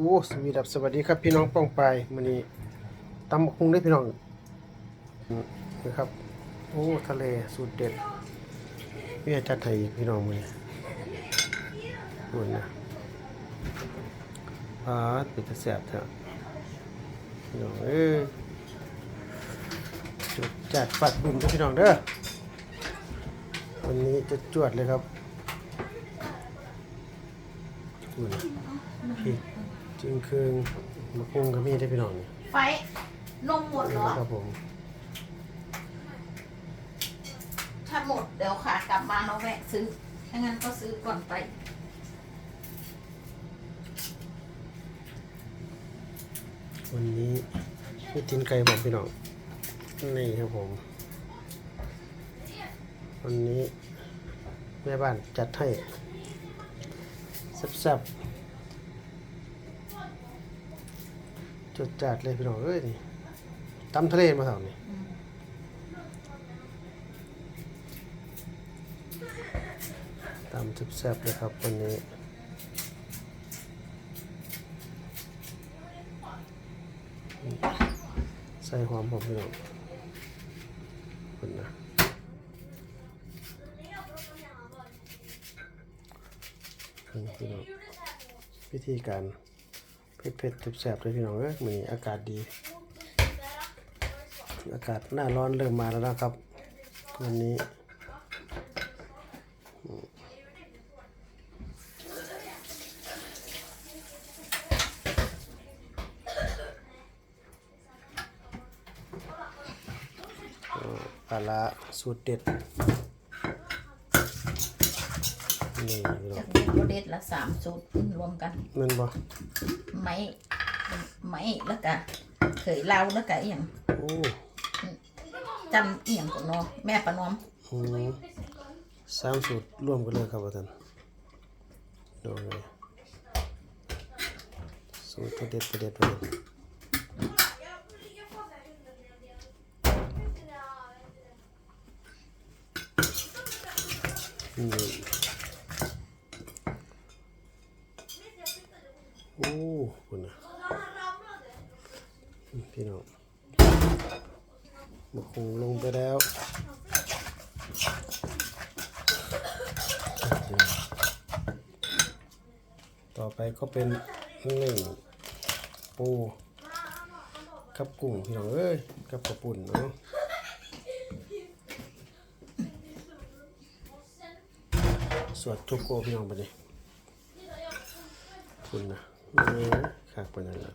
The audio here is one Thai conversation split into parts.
อ้สวีดับสวัสดีครับพี่น้องป้องไปมื้อนี้ตำบักคุงได้พี่น้องนะครับ โอ้ทะเลสูตรเด็ดพี่อาจารย์ไทยพี่น้องมื้อนี้นู่นนะอ่าเป็นตะแสบเถอะพี่น้องเอ้จุดจัดฟัดบุ่มเด้พี่น้องเด้อวันนี้จะจวดเลยครับนู่นนะพี่ จึงคืนมะกุ้งกับมีได้พี่น้องนี่ไฟนมหมดเหรอครับผมถ้าหมดเดี๋ยวขากลับมาเราแวะซื้อถ้างั้นก็ซื้อก่อนไปวันนี้มีตินไก่บอกพี่น้องนี่ครับผม วันนี้แม่บ้านจัดให้แซ่บๆ จุดจัดเลยพี่น้องเอ้ยนี่ตำทะเลมาเท่านี่ตำแซ่บๆเลยครับวันนี้ใส่หอมผมพี่น้องคนนะพี่น้องวิธีการ เผ็ดเผ็ดๆแสบๆเลยพี่น้องเอ้ยมื้อนี้อากาศดี อากาศหน้าร้อนเริ่มมาแล้วนะครับ วันนี้อืมปลาร้าสูตรเด็ด นี่พี่น้อจางกเด็ดก็เด็ดละสามสูตรรวมกันแมันบ่ไม้ไม้แล้วก็เคยเล่าแล้วก็อหย่างโอ้จำอหย่างของน้องแม่ประนอมอืมสามสูตรร่วมกันเลยครับอาจารย์ดูเลยสูตรเด็ดเด็ดๆเลยนี่โอ้ คุณนะพี่น้องมาคงลงไปแล้วต่อไปก็เป็นหนึ่งปูกับกุ้งพี่น้องเอ้ยกับกระปุ่นเนาะสวดทุกโกพี่น้องไปดิคุณนะ เออขากไปนั่นละ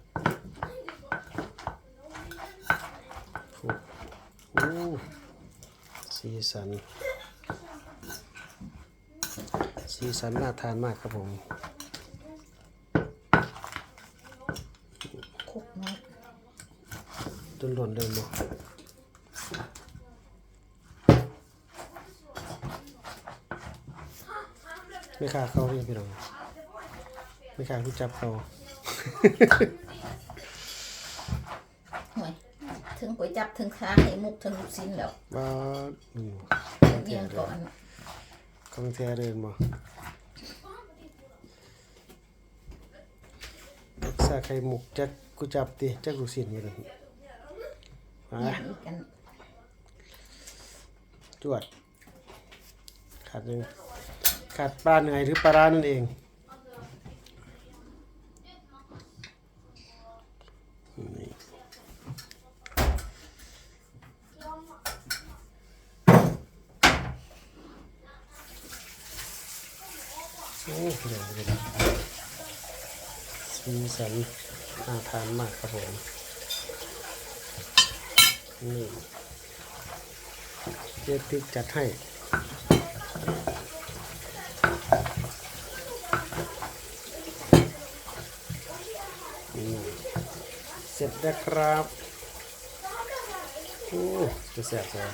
โอ้สีสัน สีสันน่าทานมากครับผมคุกน้อยจนหล่นเลยมั้ไม่ค่าเขาพี่พี่น้อง ไม่ค่าผู้จับเขาห่วยถึงก๋วยจับถึงค้าให้มุกถึงลูกชิ้นแล้วบ้าอืมเรียงก่อนคองแท้เดินมารักษาไข่หมุกจักกูจับติจักลูกศิษย์มาเลยมาเรียงอีกกันจวดขาดหนึ่งขาดปลาเหนื่อยหรือปลาร้านั่นเองนี่ โอ้เลยวเดี๋ยวสีสันน่าทานมากครับผมนี่เจ๊ติ๊กจัดให้เสร็จแล้วครับโอ้จะแสบเลย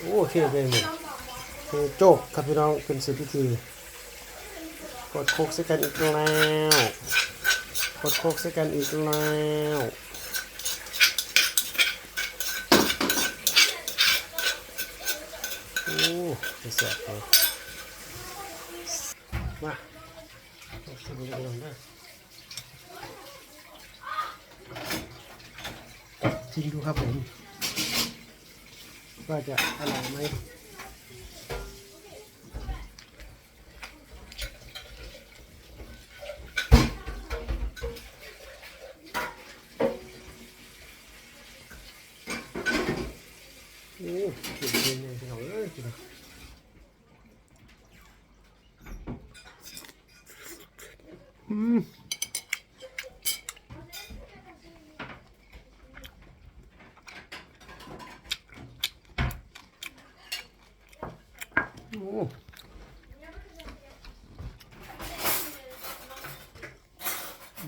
โอ้เท่ไปห โจกครับพี่น้องเป็นสิบพิธีกดโคกใส่กันอีกแล้วกดโคกใส่กันอีกแล้วโอ้จะแสบเลยมาลองชิมดูพี่น้องเด้อชิมดูครับผมว่าจะอร่อยไหมโอ้กินเป็นไงพี่น้องเอ้ยกินอืม โอ้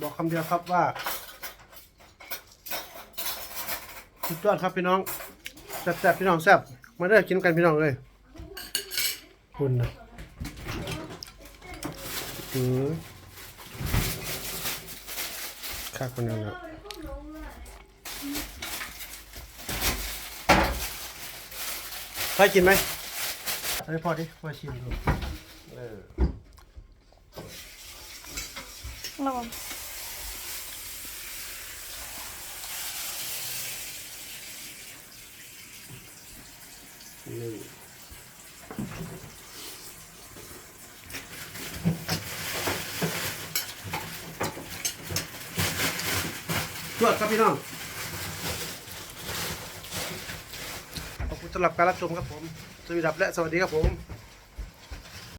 บอกคำเดียวครับว่าสุดยอดครับพี่น้องแซ่บๆพี่น้องแซ่บมาเด้อกินกันพี่น้องเลยคุณนะอื อข้าคนนึงแล้วใครกินไหมเอ้ยพอดิมาชิมดูเออระวังนี่ต รวดครับพี่น้อง ขอบคุณสำหรับการรับชมครับผม สวัสดีครับและสวัสดีครับผม